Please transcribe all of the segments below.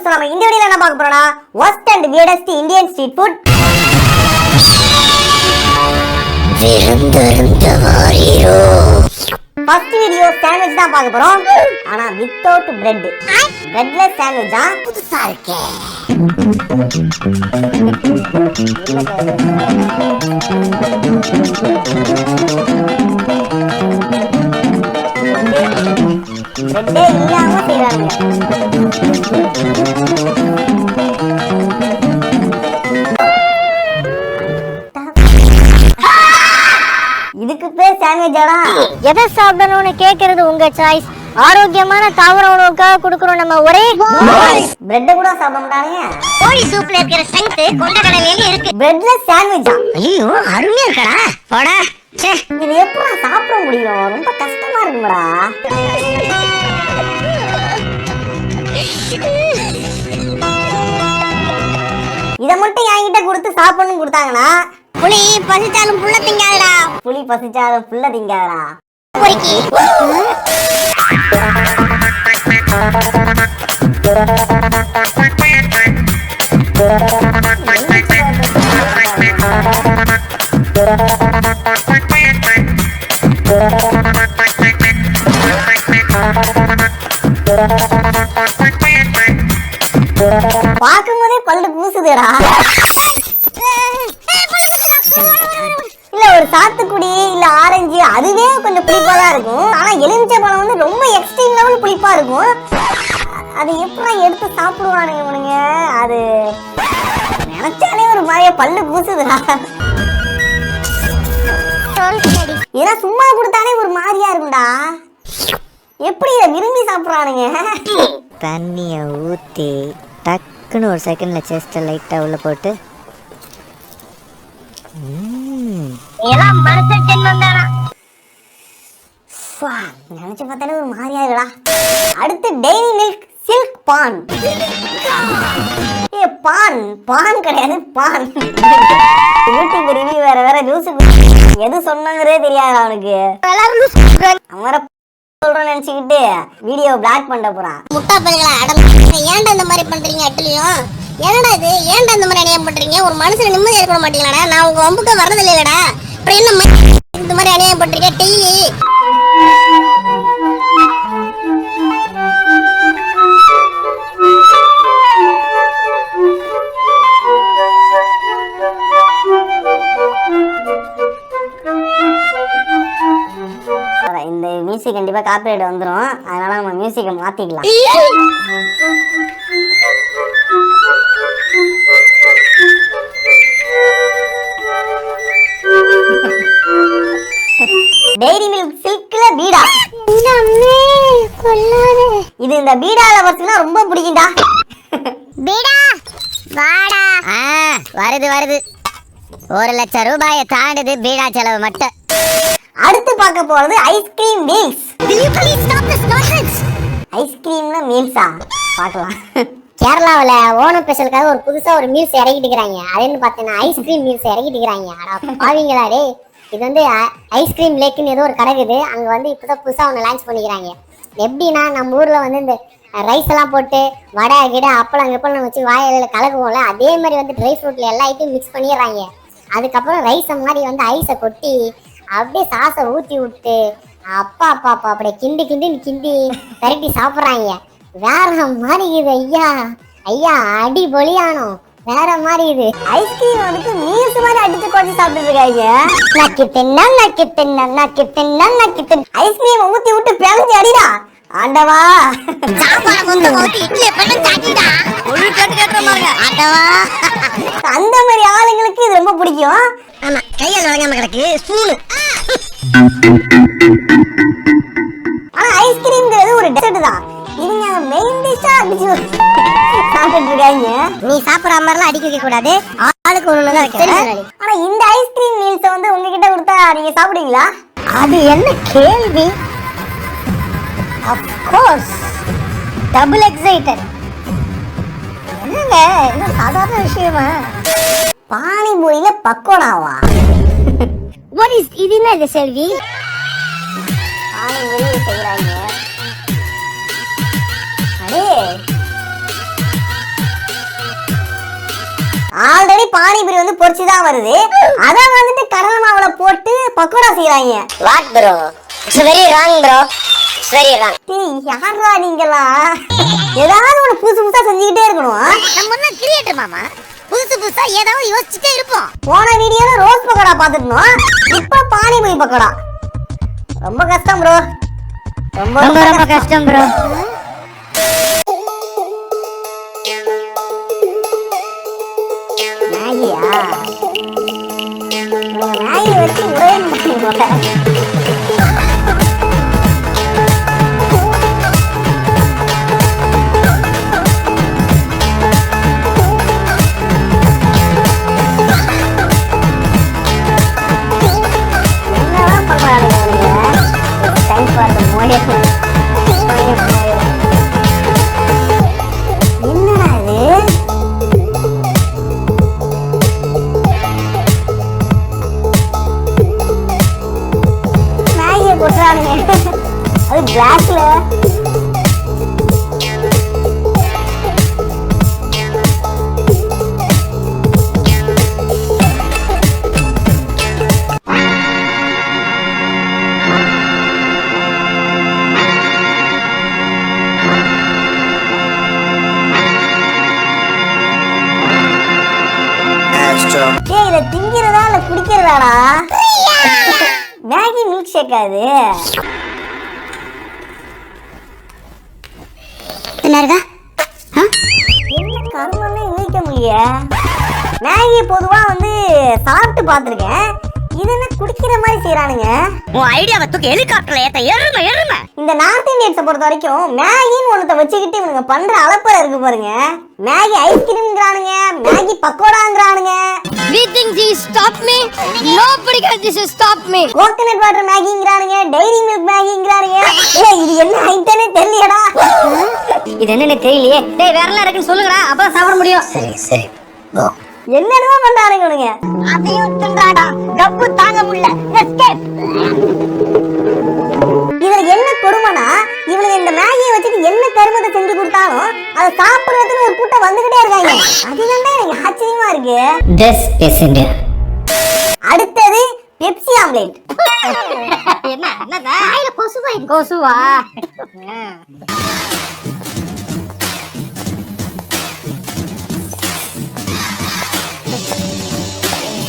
வணக்கம் நம்ம இந்த வீடியோல என்ன பார்க்க போறோம்னா worst and weirdest Indian street food first video sandwich தான் பார்க்க போறோம். ஆனா வித்தவுட் பிரெட் பிரெட்லெஸ் சாண்ட்விச் தான் புதுசா இருக்கே. பிரெட்டே இல்லாம செய்றானுங்க சாப்பிடணும்னு கேக்குறது உங்க சாய்ஸ் ஆரோக்கியமான தாவர உணவுக்காக கொடுக்குறோம் நம்ம ஒரே பிரெட் கூட சாப்பிட மாட்டாங்க கோழி சூப்ல இருக்கிற ஸ்ட்ரென்த் கொண்டக்கடலையில இருக்கு. பிரெட்லெஸ் சாண்ட்விச்சா ஐயோ அருமையா இருக்கடா. போடா. ச்சே. இது எப்படி சாப்பிட முடியும்? ரொம்ப கஷ்டமா இருக்குமாடா. இத மட்டும் என்கிட்ட கொடுத்து சாப்பிடணும் கொடுத்தாங்கன்னா புளி பசிச்சாலும் புள்ள திங்காதடா. புளி பசிச்சாலும் புள்ள திங்காதடா. பொறுக்கி பார்க்கும்போதே பல்லு கூசுதுடா இல்ல ஒரு சாத்துக்குடி ஆரஞ்சு அதுவே கொஞ்சம் புளிப்பா தான் இருக்கும். ஆனா எலுமிச்சை பழம் வந்து ரொம்ப எக்ஸ்ட்ரீம் லெவல் புளிப்பா இருக்கும். அது எப்படி எடுத்து சாப்பிடுவானுங்க இவனுங்க? அது நினைச்சாலே ஒரு மாதிரியா பல்லு கூசுதுடா இதெல்லாம் சும்மா கொடுத்தாலே ஒரு மாதிரியா இருக்கும்டா. எப்படி இதை விரும்பி சாப்பிடுறானுங்க? தண்ணியை ஊற்றி டக்குன்னு ஒரு செகண்ட்ல செஸ்ட்டை லைட்டாக உள்ள போட்டு எல்லாம் மனுஷ ஜென்மம் தானா ஃபா, நினைச்சு பார்த்தாலே ஒரு மாதிரியா இருக்குடா அடுத்து டெய்ரி மில்க் சில்க் பான் ஏ பான் பான் கிடையாது பான் யூடியூப் ரிவ்யூ வேற வேற நியூஸ் எது சொன்னாங்கறே தெரியாது அவனுக்கு அவன் வேற சொல்றேன்னு நினைச்சுக்கிட்டு வீடியோ பிளாக் பண்ண போறான். முட்டா பையங்களா அடம் ஏன்டா இந்த மாதிரி பண்றீங்க அட்டுலையும் என்னடா இது? ஏன்டா இந்த மாதிரி அநியாயம் பண்றீங்க? ஒரு மனுஷன் நிம்மதியா இருக்க மாட்டீங்களாடா? நான் உங்க வம்புக்கு வர்றது இல்லையடா அப்புறம் என்ன இந்த மாதிரி அநியாயம் பண்றீங்க? டெய்லி. மியூசிக் கண்டிப்பா காப்பிரைட் வந்துரும். அதனால நம்ம மியூசிக்கை மாத்திக்கலாம். டெய்ரி மில்க் சில்க்ல பீடா. இது இந்த பீடா லவர்ஸ்னா ரொம்ப பிடிக்கும்டா. பீடா வாடா. வருது வருது. ஒரு லட்சம் ரூபாயை தாண்டுது பீடா செலவு மட்டும். பார்க்க போறது ஐஸ்கிரீம் மீல்ஸ் ஐஸ்கிரீம்ல மீல்ஸா பார்க்கலாம். கேரளாவில் ஓணம் ஸ்பெஷலுக்காக ஒரு புதுசா ஒரு மீல்ஸ் இறக்கிட்டு இருக்கிறாங்க. அதுன்னு பார்த்தீங்கன்னா ஐஸ்கிரீம் மீல்ஸ் இறக்கிட்டு இருக்கிறாங்க. அடா பாவீங்களா டேய். இது வந்து ஐஸ்கிரீம் லேக்குன்னு ஏதோ ஒரு கடை இருக்குது அங்கே வந்து இப்போதான் புதுசாக ஒன்று லான்ச் பண்ணிக்கிறாங்க. எப்படின்னா நம்ம ஊரில் வந்து இந்த ரைஸ் எல்லாம் போட்டு வடை கிடை அப்பளம் கிப்பளம் வச்சு வாயில கலக்குவோம்ல அதே மாதிரி வந்து ட்ரை ஃப்ரூட்ல எல்லா ஐட்டம் மிக்ஸ் பண்ணிடுறாங்க. அதுக்கப்புறம் ரைஸை மாதிரி வந்து ஐஸை கொட்டி அப்படியே சாஸை ஊற்றி விட்டு அப்பா அப்பா அப்பா அப்படியே கிண்டி கிண்டி கிண்டி பரட்டி சாப்பிட்றாங்க வேற மாதிரி இது ஐயா. ஐயா அடி பொலியானோ. வேற மாதிரி இது ஐஸ்கிரீம் வந்துட்டு மீல்ஸ் மாதிரி அடிச்சு குறைச்சு சாப்பிட்டு இருக்காங்க நக்கி தின்னா நக்கி தின்னா நக்கி தின்னா நக்கி தின்னா ஐஸ்கிரீம் ஊத்தி விட்டு பிளந்து அடிடா. ஆண்டவா. ஆண்டவா. அந்த மாதிரி ஆளுங்களுக்கு இது ரொம்ப பிடிக்கும். ஆமா கையால் வழங்காம கிடக்கு. ஸ்பூனு. ஆனா ஐஸ்கிரீம்ங்கிறது ஒரு டெசர்ட் தான். இவங்க மெயின் டிஷ்ஷா அடிச்சு சாப்பிட்டு இருக்காங்க நீ சாப்பிடுற மாதிரிலாம் அடிக்க வைக்க கூடாது ஆளுக்கு ஒண்ணு தான் வைக்கிறேன் ஆனா இந்த ஐஸ்கிரீம் மீல்ஸ வந்து உங்ககிட்ட கொடுத்தா நீங்க சாப்பிடுவீங்களா? அது என்ன கேள்வி? கோர்ஸ் டபுள் எக்ஸைட்டட் என்னங்க? இது சாதாரண விஷயமா? பானிபூரியில பக்கோடாவா? இது என்ன இது செல்வி ஆணும் ஆல்ரெடி பானிபூரி வந்து பொரிச்சுதான் வருது. அத வந்துட்டு கடல் மாவுல போட்டு பக்கோடா செய்யறாங்க what bro it's very wrong bro it's very wrong டேய் யாரா நீங்களா? ஏதாவது ஒரு புதுசு புதுசா செஞ்சுக்கிட்டே இருக்கணும். நம்ம என்ன கிரியேட்டர் மாமா? புதுசு புதுசா ஏதாவது யோசிச்சுட்டே இருப்போம். போன வீடியோல ரோஸ் பக்கோடா பார்த்துருந்தோம். இப்ப பானிபூரி பக்கோடா. ரொம்ப கஷ்டம் ப்ரோ ரொம்ப ரொம்ப ரொம்ப கஷ்டம். ப்ரோ மேகியா? மேகி வச்சு குடிக்கிறதாடா மேகி மில்க் ஷேக் அது என்ன இருக்கா? என்ன யூகிக்க முடியல மேகி பொதுவா வந்து சாப்பிட்டு பார்த்திருக்கேன். இது என்ன குடிக்கிற மாதிரி செய்றானுங்க? உன் ஐடியாவை தூக்கி ஹெலிகாப்டர்ல ஏத்த எருமை எருமை. இந்த நார்த் இந்தியன்ஸை பொறுத்த வரைக்கும் மேகின்னு ஒன்றத்தை வச்சுக்கிட்டு இவனுங்க பண்ற அளப்பற இருக்கு பாருங்க. மேகி ஐஸ்கிரீம்ங்கிறானுங்க மேகி பக்கோடாங்கிறானுங்க. We think he stopped me. Nobody can this stop me. Coconut water மேகிங்கிறானுங்க dairy milk மேகிங்கிறானுங்க. ஏய் இது என்ன ஐட்டனே தெரியலடா. இது என்னன்னு தெரியலையே. டேய் வேற இருக்குன்னு சொல்லுங்கடா. அப்பதான் சாப்பிட முடியும். சரி சரி. என்னென்னமோ பண்றானுங்க இவனுங்க. அதையும் தின்றாடா. கப்பு தாங்க முடியல. எஸ்கேப் இதுல என்ன கொடுமைனா இவனுங்க இந்த மேகியை வச்சுட்டு என்ன கருமத்தை செஞ்சு கொடுத்தாலும் அதை சாப்பிடுறதுன்னு ஒரு கூட்டம் வந்துகிட்டே இருக்காங்க. அதுதான் எனக்கு ஆச்சரியமா இருக்கு. திஸ் இஸ் இந்தியா அடுத்தது பெப்சி ஆம்லேட் என்ன என்னதா? கொசுவா கொசுவா?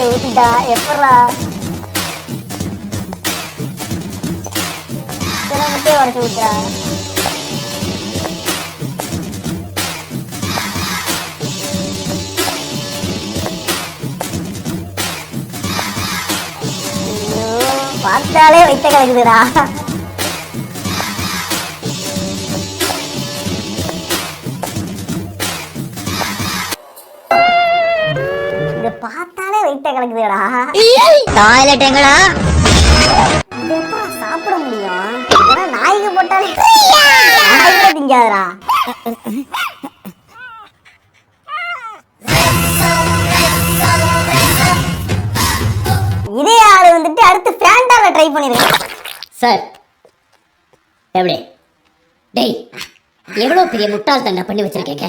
பெப்சியை ஊத்திட்டா எப்படா? சில முட்டையை உடச்சு விட்டா பார்த்தாலே வைத்த கிடைக்குதுடா. வைத்த கிடக்குதுடா டாய்லெட் எங்கடா சாப்பிட முடியும். நாய்க்கு போட்டாலே திங்காதுடா. இதே ஆளு வந்துட்டு அடுத்து ஃபேண்டால ட்ரை பண்ணிருக்கேன். சார் எப்படி? டேய் எவ்வளவு பெரிய முட்டாள் தண்டை பண்ணி வச்சிருக்கீங்க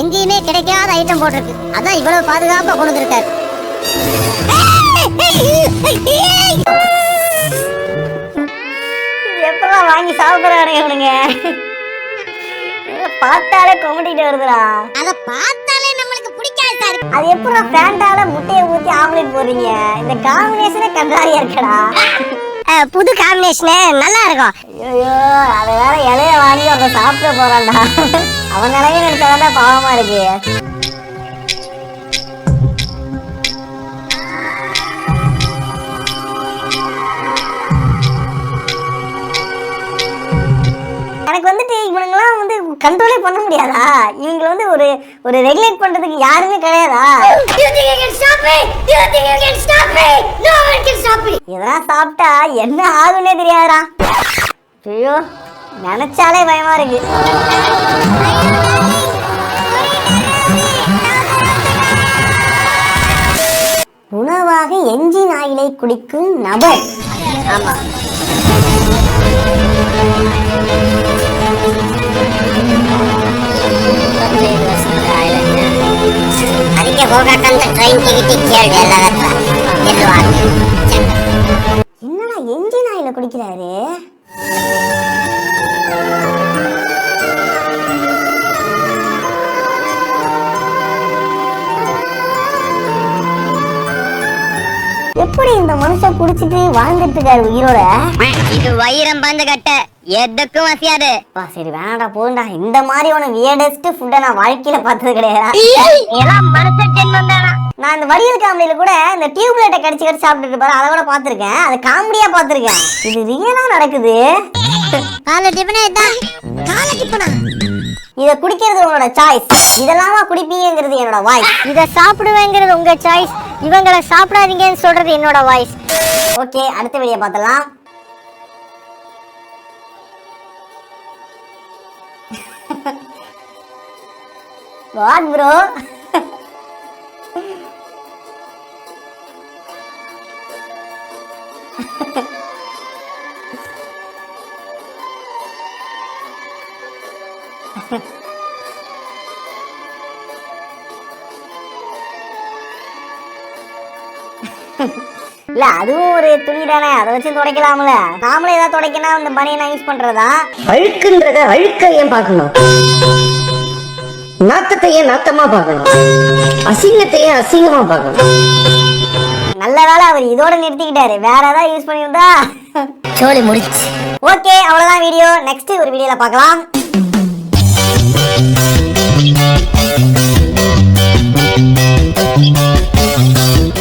எங்கேயுமே கிடைக்காத ஐட்டம் போட்டிருக்கு. அதான் இவ்வளவு பாதுகாப்பா கொண்டு இது எப்படா வாங்கி சாப்பிடுறானுங்க இவனுங்க? பார்த்தாலே கொமட்டிட்டு வருதுடா. அத சார் அது எப்படி ஃபேண்டால முட்டையை ஊத்தி ஆம்லெட் போடுறீங்க? இந்த காம்பினேஷனே கண்டாரியா இருக்கடா. புது காம்பினேஷனு நல்லா இருக்கும். ஐயோ அது வேற இலைய வாங்கி அவங்க சாப்பிட போறான்டா. அவன் நிலைமை நினைச்சாதான் பாவமா இருக்கு. எனக்கு வந்துட்டு இவனுங்கெல்லாம் வந்து கண்ட்ரோலே பண்ண முடியாதா? இவங்க வந்து ஒரு ஒரு ரெகுலேட் பண்றதுக்கு யாருமே கிடையாதா? இதெல்லாம் சாப்பிட்டா என்ன ஆகுனே தெரியாதா ஐயோ நினைச்சாலே பயமா இருக்கு. உணவாக எஞ்சின் ஆயிலை குடிக்கும் நபர். ஆமா. ಅದಕ್ಕೆ ಹೋಗಕ್ಕಂತ ಟ್ರೈನ್ ಟಿಕೆಟ್ ಕೇಳಿ ಎಲ್ಲ ಹತ್ರ ಗೆಲ್ಲುವಾಗ என்னடா எஞ்சின் ஆயில குடிக்கிறாரு எப்படி இந்த மனுஷன் குடிச்சிட்டு வாழ்ந்துட்டு இருக்காரு உயிரோட இது வைரம் பந்து கட்ட எதுக்கும் வசியாது. அப்பா சரி வேணாடா போண்டா இந்த மாதிரி உனக்கு வியர்டஸ்ட் ஃபுட்டை நான் வாழ்க்கையில பார்த்தது கிடையாது எல்லாம் மனுஷ ஜென்மம் தானா நான் இந்த வடியல் காமெடியில கூட இந்த டியூப் லைட்டை கடிச்சு கடிச்சு சாப்பிட்டுட்டு பாரு அதை கூட பார்த்திருக்கேன். அது காமெடியா பார்த்திருக்கேன். இது ரியலா நடக்குது. காலை டிஃபனே காலை டிஃபனா இத குடிக்கிறது உங்களோட சாய்ஸ் இதெல்லாமா குடிப்பீங்கிறது என்னோட வாய்ஸ் இத சாப்பிடுவேங்கிறது உங்க சாய்ஸ் இவங்களை சாப்பிடாதீங்கன்னு சொல்றது என்னோட வாய்ஸ் ஓகே அடுத்த வீடியோ பார்த்தலாம் வாட் ப்ரோ இல்ல அதுவும் ஒரு துணி தானே. அதை வச்சு துடைக்கலாம்ல. நாமளே ஏதாவது துடைக்கணும் இந்த பனியை யூஸ் பண்றதா? அழுக்குன்றத அழுக்க ஏன் பார்க்கணும்? நாத்தத்தை ஏன் நாத்தமா பார்க்கணும்? அசிங்கத்தை ஏன் அசிங்கமா பார்க்கணும்? நல்ல வேளை அவர் இதோட நிறுத்திக்கிட்டாரு. வேற ஏதாவது யூஸ் பண்ணியிருந்தா? சோலி முடிச்சு. ஓகே அவ்வளவுதான் வீடியோ நெக்ஸ்ட் ஒரு வீடியோல பார்க்கலாம். Thank